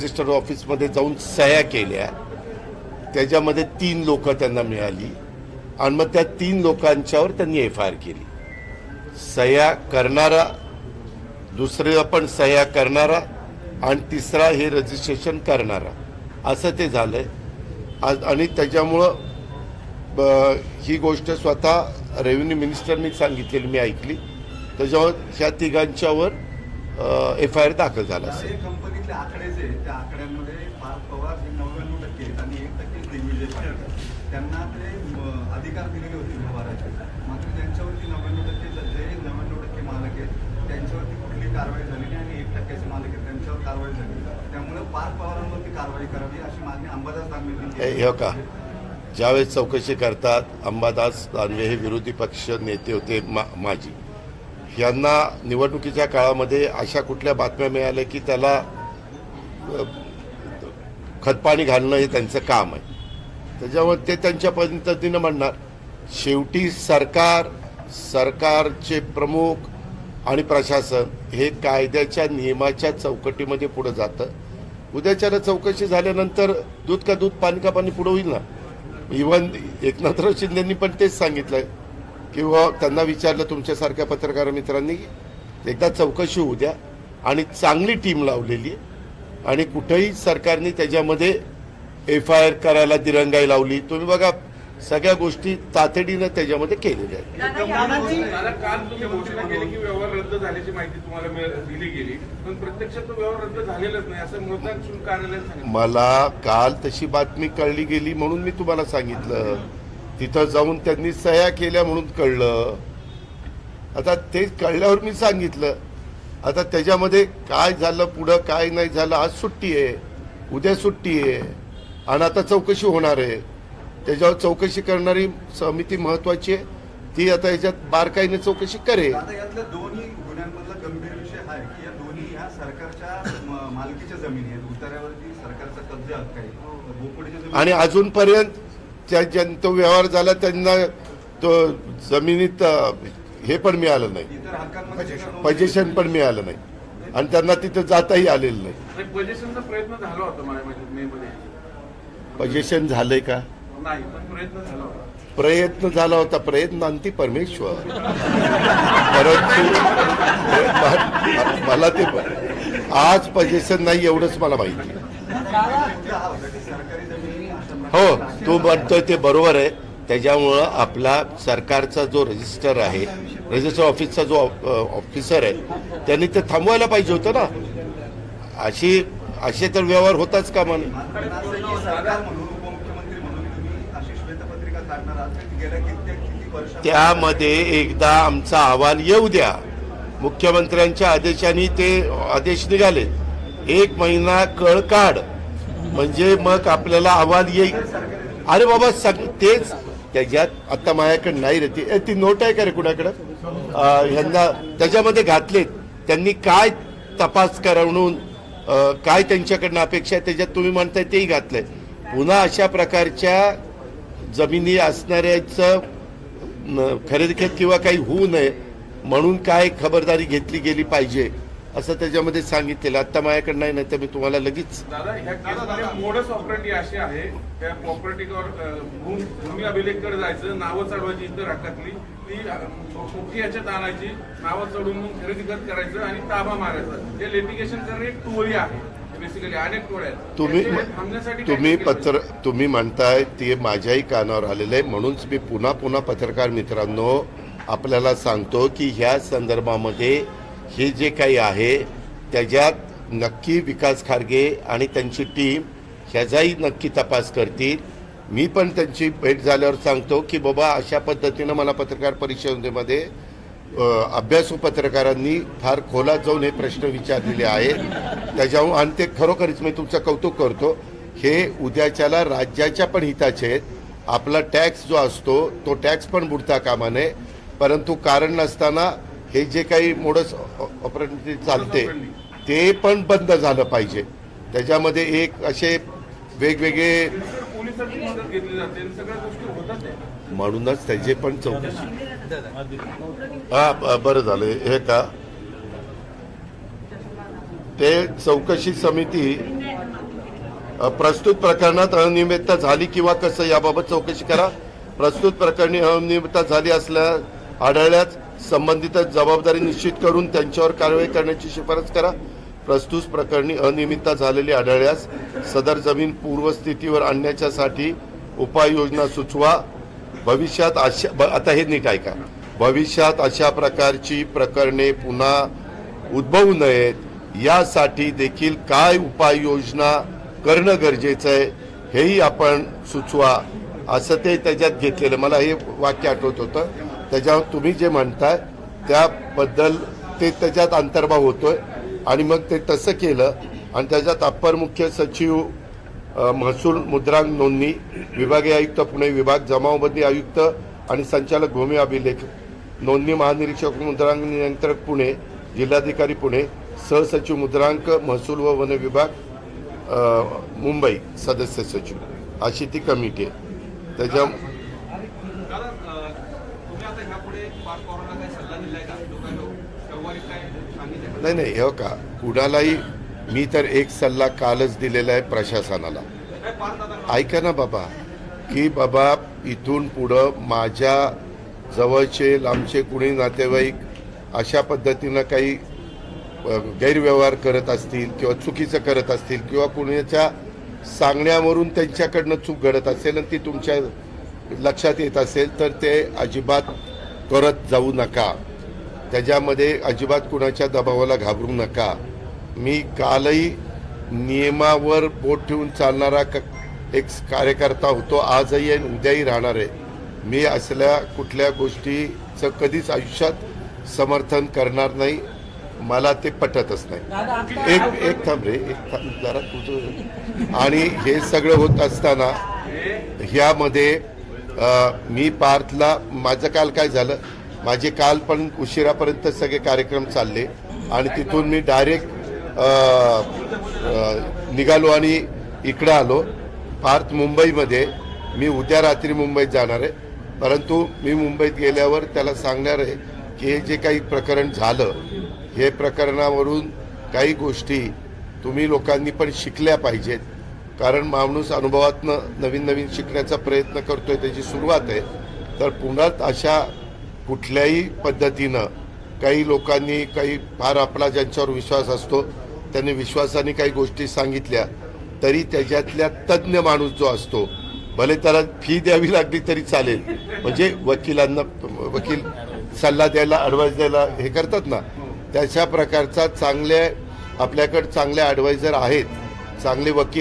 Register ऑफिसमध्ये जाऊन सह्या केल्या. त्याच्यामध्ये तीन लोक त्यांना मिळाली. आणि मग त्या तीन लोकांच्यावर त्यांनी एफ आय आर केली. सह्या करणारा दुसरं पण सह्या करणारा आणि तिसरा हे रजिस्ट्रेशन करणारा. असं ते झालंय. आज- आणि त्याच्यामुळं ही गोष्ट स्वतः रेव्हेन्यू मिनिस्टरनी सांगितलेली मी ऐकली. त्याच्यावर ह्या तिघांच्यावर एफ आय आर दाखल झाला असेल. हे आकडे जे त्या आकड्यांमध्ये पार्थ पवार हे नव्याण्णव टक्के आहेत आणि एक टक्के दिग्विजय पाटील. त्यांना ते अधिकार दिलेले होते व्यवहाराचे मात्र त्यांच्यावरती नव्याण्णव टक्के जे- नव्याण्णव टक्के मालक आहेत त्यांच्यावरती कुठली कारवाई झाली नाही आणि एक टक्क्याचे मालक आहेत. त्यांच्यावर कारवाई झाली. त्यामुळे पार्थ पवारांवरती कारवाई करावी अशी मागणी अंबादास दानवे हो का? ज्यावेळेस चौकशी करतात अंबादास दानवे हे विरोधी पक्ष नेते होते मा माजी. यांना निवडणुकीच्या काळामध्ये अशा कुठल्या बातम्या मिळाल्या की त्याला खतपाणी घालणं हे त्यांचं काम आहे. त्याच्यामुळे ते त्यांच्या पद्धतीनं म्हणणार. शेवटी सरकार सरकारचे प्रमुख आणि प्रशासन हे कायद्याच्या नियमाच्या चौकटीमध्ये पुढं जातं. उद्याच्याला चौकशी झाल्यानंतर दूध का दूध पाणी का पाणी पुढं होईल ना? इव्हन एकनाथराव शिंदेंनी पण तेच सांगितलंय. किंवा त्यांना विचारलं तुमच्यासारख्या पत्रकार मित्रांनी एकदा चौकशी होऊ द्या. आणि चांगली टीम लावलेली आहे. आणि कुठेही सरकारने त्याच्यामध्ये एफ आय आर करायला दिरंगाई लावली. तुम्ही बघा सगळ्या गोष्टी तातडीनं त्याच्यामध्ये केलेल्या आहेत. मला काल तुम्ही घोषणा केली की व्यवहार रद्द झाल्याची माहिती तुम्हाला मिळ- दिली गेली पण प्रत्यक्षात तो व्यवहार रद्द झालेलाच नाही असं मतदान शुल्क कार्यालयाने सांगितलं. मला काल तशी बातमी कळली गेली म्हणून मी तुम्हाला सांगितलं. तिथं जाऊन त्यांनी सह्या केल्या म्हणून कळलं. आता ते कळल्यावर मी सांगितलं. आता त्याच्यामध्ये काय झालं पुढं काय नाही झालं आज सुट्टी आहे. उद्या सुट्टी आहे. आणि आता चौकशी होणार आहे. त्याच्यावर चौकशी करणारी समिती महत्वाची आहे. ती आता याच्यात बारकाईने चौकशी करेल. आता यातल्या दोन्ही गुन्ह्यांमधला गंभीर विषय हा आहे की या दोन्ही ह्या सरकारच्या म- मालकीच्या जमिनी आहेत. उतार्यावरती सरकारचा कब्जा हक्क आहे बोकडीच्या जमिनी आणि अजूनपर्यंत त्या ज्यां तो व्यवहार झाला त्यांना तो जमिनीत हे पण मिळालं नाही. पजेशन पण मिळालं नाही. आणि त्यांना तिथं जाताही आलेलं नाही. पजेशन झालंय का? प्रयत्न झाला होता. प्रयत्न झाला होता. प्रयत्न अंती परमेश्वर. परंतु मला ते आज पजेशन नाही एवढंच मला माहिती. हो तू म्हणतोय ते बरोबर आहे. त्याच्यामुळं आपला सरकारचा जो रजिस्टर आहे रेजिस्टर ऑफिसचा जो ऑफिसर आहे त्यांनी ते थांबवायला पाहिजे होतं ना. अशी असे तर व्यवहार होताच का नये म्हणून त्यामध्ये एकदा आमचा अहवाल येऊ द्या. मुख्यमंत्र्यांच्या आदेशाने ते आदेश निघाले. एक महिना कळ काढ. म्हणजे मग आपल्याला अहवाल येईल. अरे बाबा सग तेच. त्याच्यात आता माझ्याकडे नाही रे ती ए, ती नोट आहे का रे कुणाकडं? ह्यांना त्याच्यामध्ये घातलेत. त्यांनी काय तपास करून काय त्यांच्याकडनं अपेक्षा आहे त्याच्यात तुम्ही म्हणताय तेही घातलंय. पुन्हा अशा प्रकारच्या जमिनी असणाऱ्याचं खरेदी किंवा काही होऊ नये म्हणून काय खबरदारी घेतली गेली पाहिजे? असं त्याच्यामध्ये सांगितलेलं. आता माझ्याकडे नाही नाही तर मी तुम्हाला लगेच दादा ह्या केसमध्ये मोडस ऑपरेटी अशी आहे. त्या प्रॉपर्टीवर भूम अभिलेखकडे जायचं नावं चढवायची इतर हक्कातली ती याच्यात आणायची नावं चढवून मग खरेदी खत करायचं आणि ताबा मारायचा. लिटिगेशन करणे एक टोळी आहे. बेसिकली अनेक टोळ्या तुम्ही तुम्ही पत्र तुम्ही म्हणताय ते माझ्याही कानावर आलेलं आहे. म्हणूनच मी पुन्हा पुन्हा पत्रकार मित्रांनो आपल्याला सांगतो की ह्या संदर्भामध्ये हे जे काही आहे त्याच्यात नक्की विकास खारगे आणि त्यांची टीम ह्याचाही नक्की तपास करतील. मी पण त्यांची भेट झाल्यावर सांगतो की बाबा अशा पद्धतीनं मला पत्रकार परिषदेमध्ये अभ्यासू पत्रकारांनी फार खोलात जाऊन हे प्रश्न विचारलेले आहेत. त्याच्याहून आणि ते खरोखरीच मी तुमचं कौतुक करतो. हे उद्याच्याला राज्याच्या पण हिताचे आहेत. आपला टॅक्स जो असतो तो टॅक्स पण बुडता कामा नये परंतु कारण नसताना हे जे काही मोडस ऑपरेटिव्ह चालते ते पण बंद झालं पाहिजे. त्याच्यामध्ये एक असे वेगवेगळे म्हणूनच त्याचे पण चौकशी. हा बरं झालं. हे का? ते चौकशी समिती प्रस्तुत प्रकरणात अनियमितता झाली किंवा कसं याबाबत चौकशी करा. प्रस्तुत प्रकरणी अनियमितता झाली असल्या आढळल्यास संबंधित जबाबदारी निश्चित करून त्यांच्यावर कारवाई करण्याची शिफारस करा. प्रस्तुत प्रकरणी अनियमितता झालेली आढळल्यास सदर जमीन पूर्वस्थितीवर आणण्याच्यासाठी उपाययोजना सुचवा. भविष्यात अशा ब- आता हे नीट ऐका. भविष्यात अशा प्रकारची प्रकरणे पुन्हा उद्भवू नयेत. यासाठी देखील काय उपाययोजना करणं गरजेचं आहे हेही आपण सुचवा. असं ते त्याच्यात घेतलेलं मला हे वाक्य आठवत होतं. त्याच्यावर तुम्ही जे म्हणताय त्याबद्दल ते त्याच्यात अंतर्भाव होतोय. आणि मग ते तसं केलं आणि त्याच्यात अप्पर मुख्य सचिव महसूल मुद्रांक नोंदणी विभागीय आयुक्त पुणे विभाग जमावबंदी आयुक्त आणि संचालक भूमी अभिलेख नोंदणी महानिरीक्षक मुद्रांक नियंत्रक पुणे जिल्हाधिकारी पुणे सहसचिव मुद्रांक महसूल व वन विभाग मुंबई सदस्य सचिव. अशी ती कमिटी आहे. त्याच्या दादा अ, तुम्ही आता ह्यापुढे पाच पवारांना काही सल्ला दिलाय का लोकांना व्यवहारिक काय सांगितलं नाही नाही हो का कुणालाही मी तर एक सल्ला कालच दिलेला आहे प्रशासनाला. ऐका ना बाबा की बाबा इथून पुढं माझ्या जवळचे लांबचे कुणी नातेवाईक अशा पद्धतीनं काही गैरव्यवहार करत असतील किंवा चुकीचं करत असतील किंवा कुणाच्या सांगण्यावरून त्यांच्याकडनं चूक घडत असेल आणि ती तुमच्या लक्षात येत असेल तर ते अजिबात करत जाऊ नका. त्याच्यामध्ये अजिबात कुणाच्या दबावाला घाबरू नका. मी कालही नियमावर बोट ठेवून चालणारा क एक कार्यकर्ता होतो. आजही आणि उद्याही राहणार आहे. मी असल्या कुठल्या गोष्टीचं कधीच आयुष्यात समर्थन करणार नाही. मला ते पटतच नाही. एक एक थांब रे एक थांब जरा तुझं आणि हे सगळं होत असताना ह्यामध्ये मी पार्थला माझं काल काय झालं? माझे काल पण उशिरापर्यंत सगळे कार्यक्रम चालले. आणि तिथून मी डायरेक्ट निघालो आणि इकडं आलो. पार्थ मुंबईमध्ये. मी उद्या रात्री मुंबईत जाणार आहे. परंतु मी मुंबईत गेल्यावर त्याला सांगणार आहे की हे जे काही प्रकरण झालं हे प्रकरणावरून काही गोष्टी तुम्ही लोकांनी पण शिकल्या पाहिजेत. कारण माणूस अनुभवातनं नवीन नवीन शिकण्याचा प्रयत्न करतोय त्याची सुरुवात आहे. तर पुण्यात अशा कुठल्याही पद्धतीनं काही लोकांनी काही फार आपला ज्यांच्यावर विश्वास असतो त्यांनी विश्वासाने काही गोष्टी सांगितल्या तरी त्याच्यातल्या तज्ज्ञ माणूस जो असतो भले त्याला फी द्यावी लागली तरी चालेल. म्हणजे वकिलांना वकील सल्ला द्यायला ॲडवाईस द्यायला हे करतात ना. त्याच्या प्रकारचा चांगल्या आपल्याकडे चांगले ॲडवायझर आहेत चांगले वकील